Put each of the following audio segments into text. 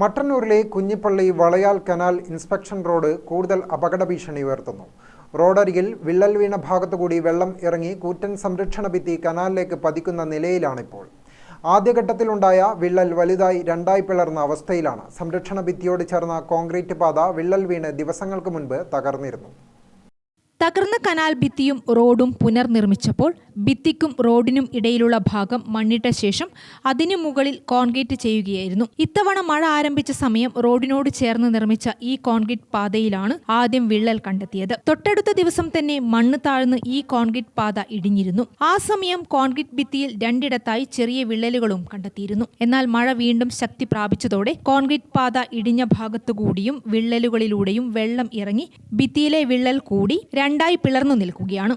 മട്ടന്നൂരിലെ കുഞ്ഞിപ്പള്ളി വളയാൽ canal inspection road കൂടുതൽ അപകട ഭീഷണി ഉയർത്തുന്നു. റോഡരികിൽ വിള്ളൽ വീണ ഭാഗത്തുകൂടി വെള്ളം ഇറങ്ങി കൂറ്റൻ സംരക്ഷണ ഭിത്തി കനാലിലേക്ക് പതിക്കുന്ന നിലയിലാണിപ്പോൾ. ആദ്യഘട്ടത്തിലുണ്ടായ വിള്ളൽ വലുതായി രണ്ടായി പിളർന്ന അവസ്ഥയിലാണ്. സംരക്ഷണ ഭിത്തിയോട് ചേർന്ന കോൺക്രീറ്റ് പാത വിള്ളൽ വീണ് ദിവസങ്ങൾക്ക് മുൻപ് തകർന്നിരുന്നു. തകർന്ന കനാൽ ഭിത്തിയും റോഡും പുനർനിർമ്മിച്ചപ്പോൾ ഭിത്തിക്കും റോഡിനും ഇടയിലുള്ള ഭാഗം മണ്ണിട്ട ശേഷം അതിനു മുകളിൽ കോൺക്രീറ്റ് ചെയ്യുകയായിരുന്നു. ഇത്തവണ മഴ ആരംഭിച്ച സമയം റോഡിനോട് ചേർന്ന് നിർമ്മിച്ച ഈ കോൺക്രീറ്റ് പാതയിലാണ് ആദ്യം വിള്ളൽ കണ്ടെത്തിയത്. തൊട്ടടുത്ത ദിവസം തന്നെ മണ്ണ് താഴ്ന്ന് ഈ കോൺക്രീറ്റ് പാത ഇടിഞ്ഞിരുന്നു. ആ സമയം കോൺക്രീറ്റ് ഭിത്തിയിൽ രണ്ടിടത്തായി ചെറിയ വിള്ളലുകളും കണ്ടെത്തിയിരുന്നു. എന്നാൽ മഴ വീണ്ടും ശക്തി പ്രാപിച്ചതോടെ കോൺക്രീറ്റ് പാത ഇടിഞ്ഞ ഭാഗത്തുകൂടിയും വിള്ളലുകളിലൂടെയും വെള്ളം ഇറങ്ങി ഭിത്തിയിലെ വിള്ളൽ കൂടി രണ്ടായി പിളർന്നു നിൽക്കുകയാണ്.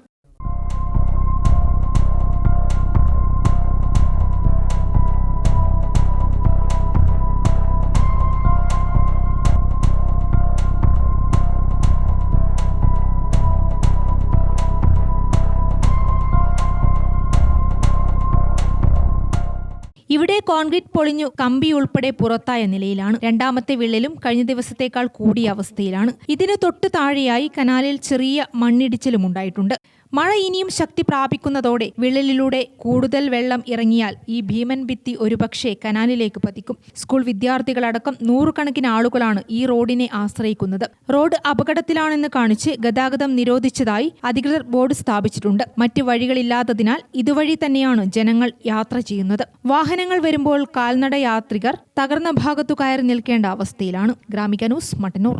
ഇവിടെ കോൺക്രീറ്റ് പൊളിഞ്ഞു കമ്പി ഉൾപ്പെടെ പുറത്തായ നിലയിലാണ്. രണ്ടാമത്തെ വിള്ളലും കഴിഞ്ഞ ദിവസത്തേക്കാൾ കൂടിയ അവസ്ഥയിലാണ്. ഇതിന് തൊട്ട് താഴെയായി കനാലിൽ ചെറിയ മണ്ണിടിച്ചിലും ഉണ്ടായിട്ടുണ്ട്. മഴ ഇനിയും ശക്തി പ്രാപിക്കുന്നതോടെ വിള്ളലിലൂടെ കൂടുതൽ വെള്ളം ഇറങ്ങിയാൽ ഈ ഭീമൻ ഭിത്തി ഒരുപക്ഷെ കനാലിലേക്ക് പതിക്കും. സ്കൂൾ വിദ്യാർത്ഥികളടക്കം നൂറുകണക്കിന് ആളുകളാണ് ഈ റോഡിനെ ആശ്രയിക്കുന്നത്. റോഡ് അപകടത്തിലാണെന്ന് കാണിച്ച് ഗതാഗതം നിരോധിച്ചതായി അധികൃതർ ബോർഡ് സ്ഥാപിച്ചിട്ടുണ്ട്. മറ്റ് വഴികളില്ലാത്തതിനാൽ ഇതുവഴി തന്നെയാണ് ജനങ്ങൾ യാത്ര ചെയ്യുന്നത്. വാഹനങ്ങൾ വരുമ്പോൾ കാൽനട യാത്രികർ തകർന്ന ഭാഗത്തു കയറി നിൽക്കേണ്ട അവസ്ഥയിലാണ്. Gramika news Mattannur.